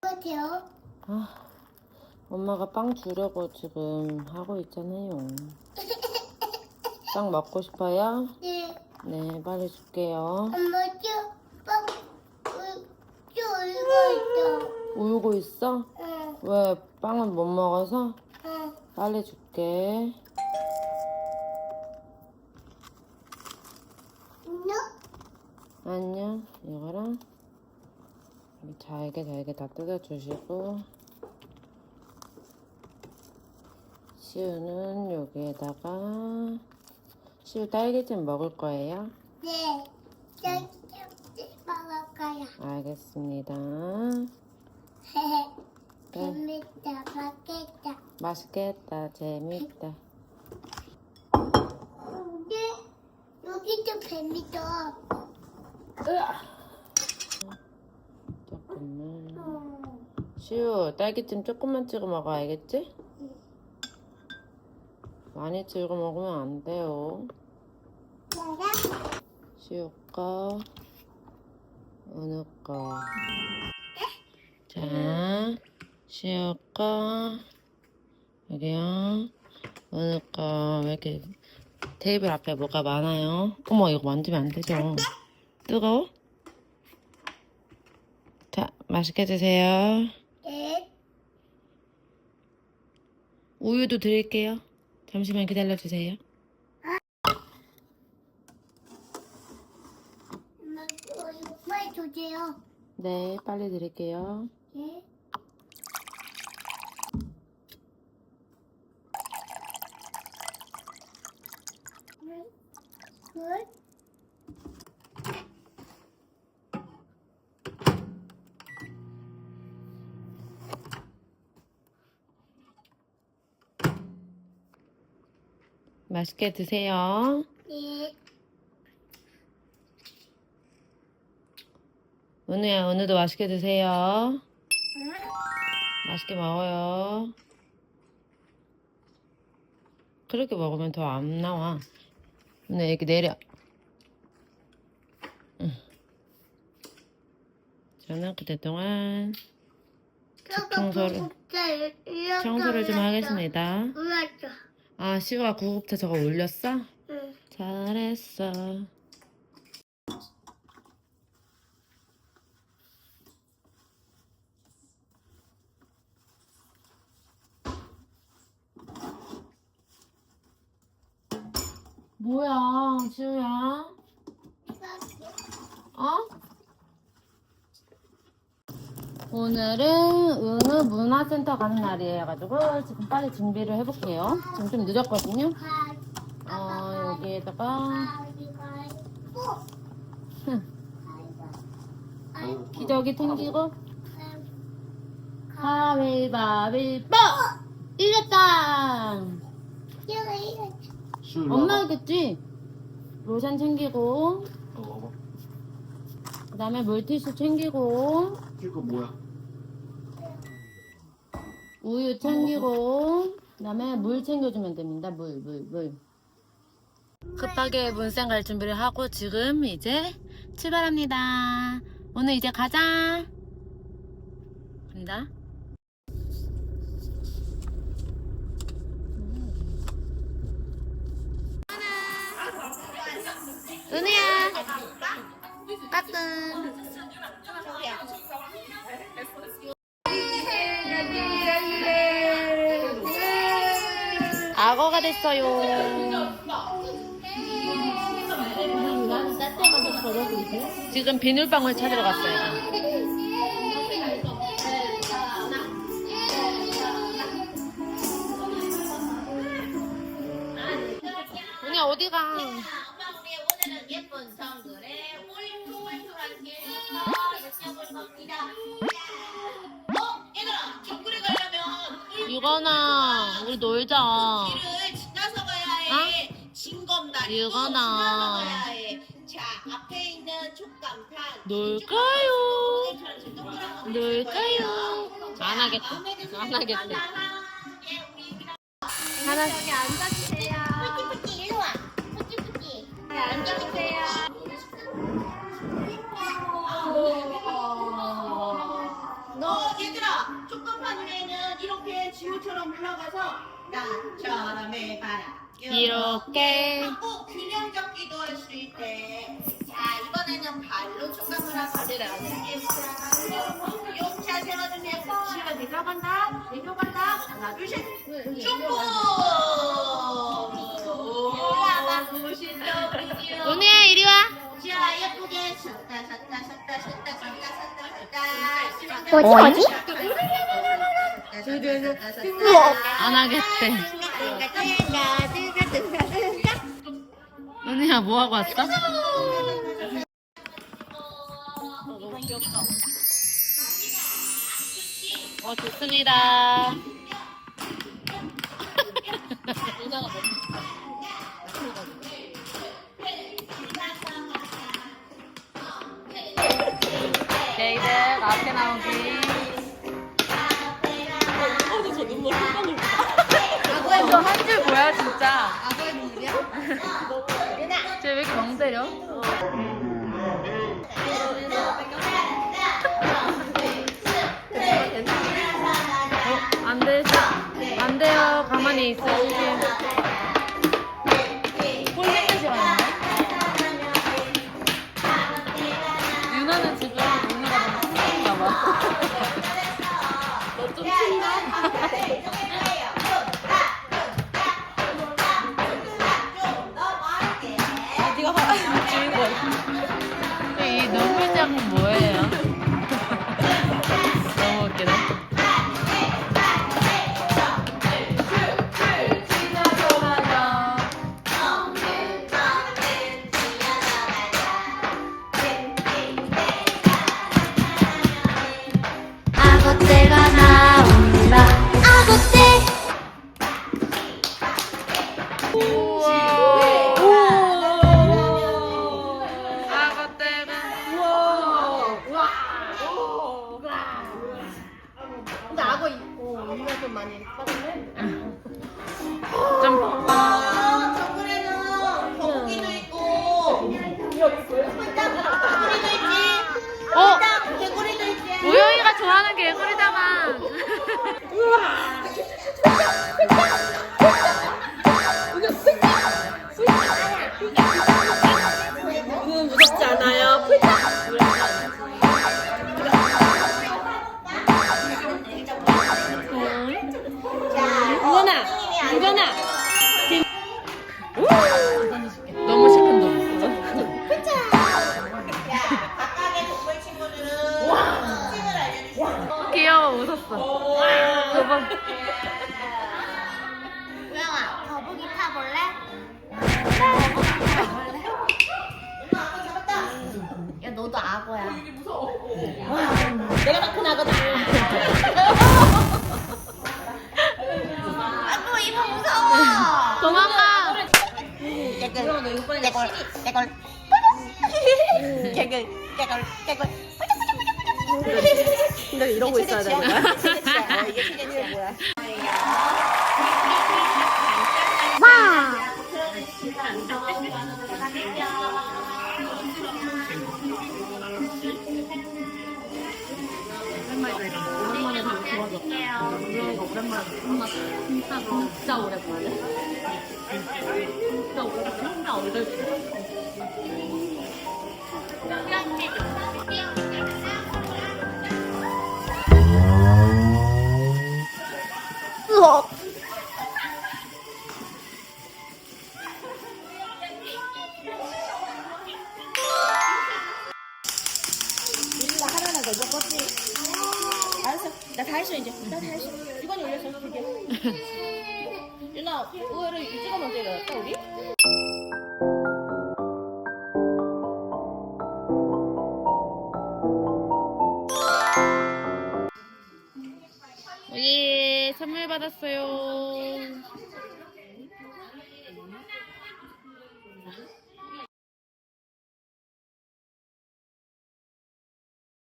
같아요. 아, 엄마가 빵 주려고 지금 하고 있잖아요. 빵 먹고 싶어요? 네. 네, 빨리 줄게요. 엄마 저빵 저 이거 있어. 울고 있어? 응. 왜 빵은 못 먹어서? 응. 빨리 줄게. 너? 안녕. 이거랑 잘게 잘게 다 뜯어주시고 시우는 여기에다가 시우 딸기잼 먹을 거예요? 네. 저기 먹을 거야. 알겠습니다. 네. 재밌다. 맛있다. 맛있겠다. 재밌다. 근데 여기도 재밌어. 조금 만. 응. 시우 딸기잼 조금만 찍어 먹어 알겠지? 응. 많이 찍어 먹으면 안 돼요. 시우 거, 은우 거. 자, 시우 거, 여기요. 은우 거, 왜 이렇게 테이블 앞에 뭐가 많아요? 어머, 이거 만지면 안 되죠. 뜨거워? 자, 맛있게 드세요. 네. 우유도 드릴게요. 잠시만 기다려주세요. 엄마 이거 빨리 주세요. 네, 빨리 드릴게요. 네. 굿. 맛있게 드세요. 네. 은우야, 은우도 맛있게 드세요. 응? 맛있게 먹어요. 그렇게 먹으면 더 안 나와. 은우 이렇게 내려. 응. 저는 그때 동안 청소를- 청소를 좀 하겠습니다. 아, 시우가 구급차 저거 올렸어? 응. 잘했어. 뭐야, 시우야? 어? 오늘은 은우 문화센터 가는 날이어가지고 지금 빨리 준비를 해볼게요. 지금 좀 늦었거든요. 어, 여기에다가 기저귀 챙기고 가위바위보 이겼다 엄마겠지 로션 챙기고. 그 다음에 물티슈 챙기고 이거 뭐야? 우유 챙기고 그 다음에 물 챙겨주면 됩니다. 물 물, 물. 급하게 문센 갈 준비를 하고 지금 이제 출발합니다. 오늘 이제 가자. 갑니다. 은우야 까꿍 악어가 됐어요. 지금 비눗방울 찾으러 갔어요. 언니 어디 가? 유건아, 우리 놀자. 길을 지나서 가야 해. 진검다리 이거나. 지나서 가야 해. 자 앞에 있는 촉감탄 놀까요? 놀까요? 안 하겠다. 안 하겠다. 하나. 여기 앉아주세요. 뿌찌뿌찌 일로 와. 뿌찌뿌찌. 네 앉아주세요. 물러가서 나처럼 해봐라. 이렇게 하고 균형 잡기도 할 수 있대. 자, 이번에는 발로 요 자세로 좀 해서 시가 내려간다, 내려간다. 하나, 둘, 셋. 중고! 올라가 보시죠, 우리요. 은혜야 이리 와 자, 예쁘게 섰다, 섰다, 섰다, 섰다, 섰다, 섰다, 섰다. 뭐지, 뭐지? 안 하겠대 은혜야 뭐 하고 왔어? 어 좋습니다 게이드 앞에 나오기 진짜 아버의 눈물이야? 쟤왜 이렇게 멍 때려? 우리가 좀 많이 빠졌네. 좀 아, 정글에는 거북이도 있고 홀딱 개구리도 있지. 어? 홀딱 개구리도 있지. 우영이가 좋아하는 개구리다가 그건 야, 너도 악어야. 내가 더큰 악어다. 아빠 이모 무서워. 도망가. 깨글, 깨글, 깨글, 깨글, 깨글, 깨글. 근데 이러고 있어야 되는 거야? 이게 최대치야 뭐야? 와. 진짜 오랜만에. 진짜 오랜만에. 진짜 오랜만에. 으억. 나다 했어 이제. 나 다 했어. 이건 올렸어. 두 개. 유나, 우회를 이쪽가 먼저 일어났다 우리? 예, 선물 받았어요.